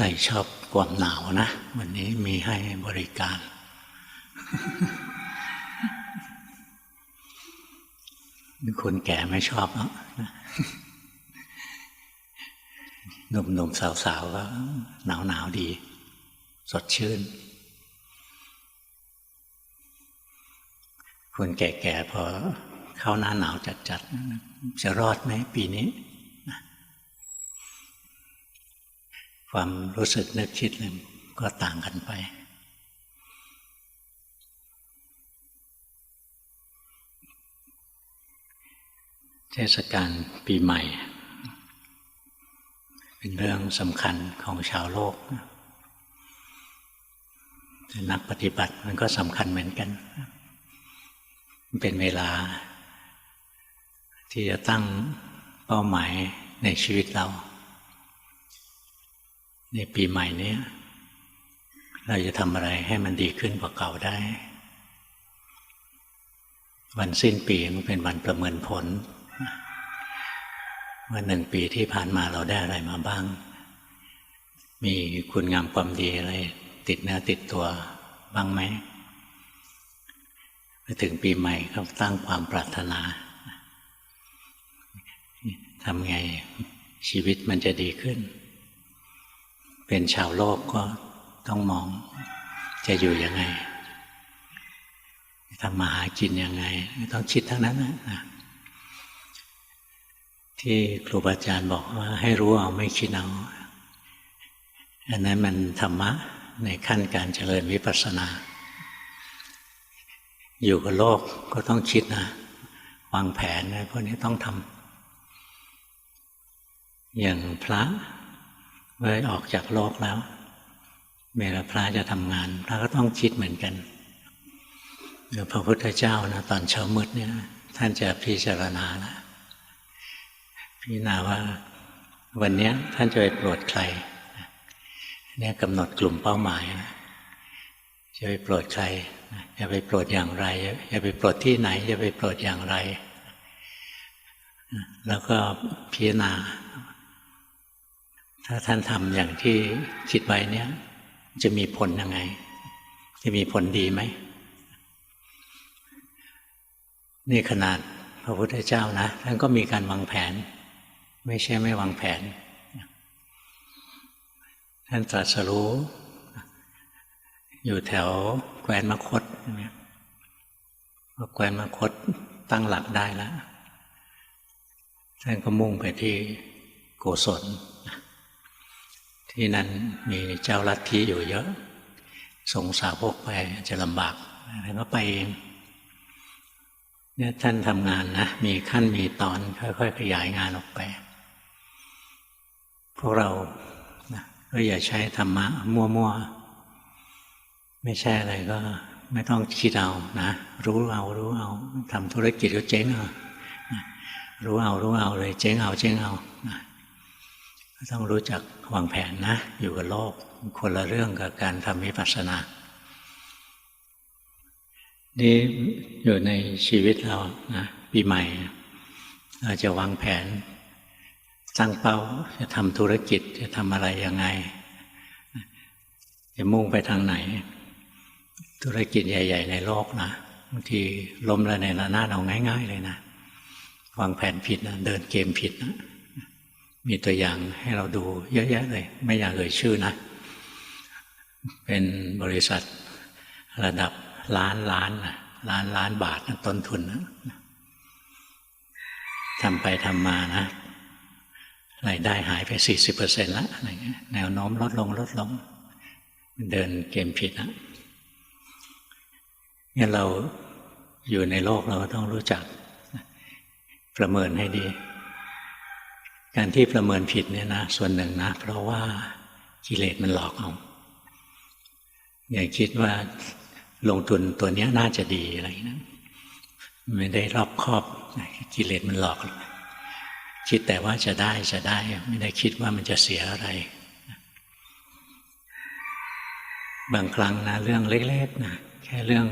ใครชอบความหนาวนะ วันนี้มีให้บริการ คนแก่ไม่ชอบเนอะหนุ่มๆสาวๆก็หนาวๆดี สดชื่น คนแก่ๆพอเข้าหน้าหนาวจัดๆจะรอดไหมปีนี้ ความรู้สึกนึกคิดเลยก็ต่างกันไป เทศกาลปีใหม่ เป็นเรื่องสำคัญของชาวโลกแต่นักปฏิบัติมันก็สำคัญเหมือนกันเป็นเวลาที่จะตั้งเป้าหมายในชีวิตเรา ในปีใหม่นี้เราจะทำอะไรให้มันดีขึ้นกว่าเก่าได้ วันสิ้นปีมันเป็นวันประเมินผลว่าหนึ่งปีที่ผ่านมาเราได้อะไรมาบ้าง มีคุณงามความดีอะไร ติดเนื้อติดตัวบ้างไหมไปถึงปีใหม่ก็ตั้งความปรารถนาทำไงชีวิตมันจะดีขึ้น เป็นชาวโลกก็ต้องมอง จะอยู่ยังไงทำมาหากินยังไง ต้องคิดทั้งนั้นนะที่ครูบาอาจารย์บอกว่าให้รู้เอาไม่คิดเอาอันนั้นมันธรรมะในขั้นการเจริญวิปัสสนา อยู่กับโลกก็ต้องคิดนะวางแผนนะพวกนี้ต้องทำอย่างพระ เมื่อออกจากโลกแล้วเวลาพระจะทำงาน พระก็ต้องคิดเหมือนกันหรือพระพุทธเจ้านะตอนเช้ามืดเนี่ยท่านจะพิจารณาแล้วพิจารณาว่าวันนี้ท่านจะไปโปรดใครเนี่ยกำหนดกลุ่มเป้าหมายนะจะไปโปรดใครจะไปโปรดอย่างไรจะไปโปรดที่ไหนจะไปโปรดอย่างไร แล้วก็พิจารณา ถ้าท่านทำอย่างที่คิดไว้เนี่ย จะมีผลยังไง จะมีผลดีไหม นี่ขนาดพระพุทธเจ้านะ ท่านก็มีการวางแผน ไม่ใช่ไม่วางแผน ท่านตรัสรู้ อยู่แถวแคว้นมคตใช่ไหมแคว้นมคตตั้งหลักได้แล้วท่านก็มุ่งไปที่โกศล ที่นั่นมีเจ้าลัทธิอยู่เยอะ ส่งสาวกไปจะลำบากท่านก็ไปเองเนี่ยท่านทำงานนะ มีขั้นมีตอนค่อยๆขยายงานออกไป พวกเรานะก็อย่าใช้ธรรมะมั่วๆ ไม่ใช่อะไรก็ไม่ต้องคิดเอานะรู้เอารู้เอาทำธุรกิจก็เจ๊งเอารู้เอารู้เอาเลย เจ๊งเอาเจ๊งเอานะ ต้องรู้จักวางแผนนะ อยู่กับโลก คนละเรื่องกับการทำวิปัสสนานี่อยู่ในชีวิตเรานะปีใหม่ เราจะวางแผนตั้งเป้าจะทำธุรกิจจะทำอะไรยังไง จะมุ่งไปทางไหน ธุรกิจใหญ่ ๆ ในโลกนะบางทีล้มแล้วในระนาดเอาง่าย ๆ เลยนะ วางแผนผิดนะเดินเกมผิดนะ มีตัวอย่างให้เราดูเยอะแยะเลย ไม่อยากเอ่ยชื่อนะ เป็นบริษัทระดับล้านล้านล้านล้านบาทต้นทุนทำไปทำมานะรายได้หายไปสี่สิบเปอร์เซ็นต์ละอะไรเงี้ยแนวโน้มลดลงลดลง เดินเกมผิดนะงั้นเราอยู่ในโลกเราก็ต้องรู้จัก ประเมินให้ดี การที่ประเมินผิดเนี่ยนะส่วนหนึ่งนะ เพราะว่ากิเลสมันหลอกเอาอย่าคิดว่าลงทุนตัวนี้น่าจะดีอะไรนะไม่ได้รอบครอบกิเลสมันหลอก คิดแต่ว่าจะได้จะได้ ไม่ได้คิดว่ามันจะเสียอะไร บางครั้งนะ เรื่องเล็กๆนะแค่เรื่อง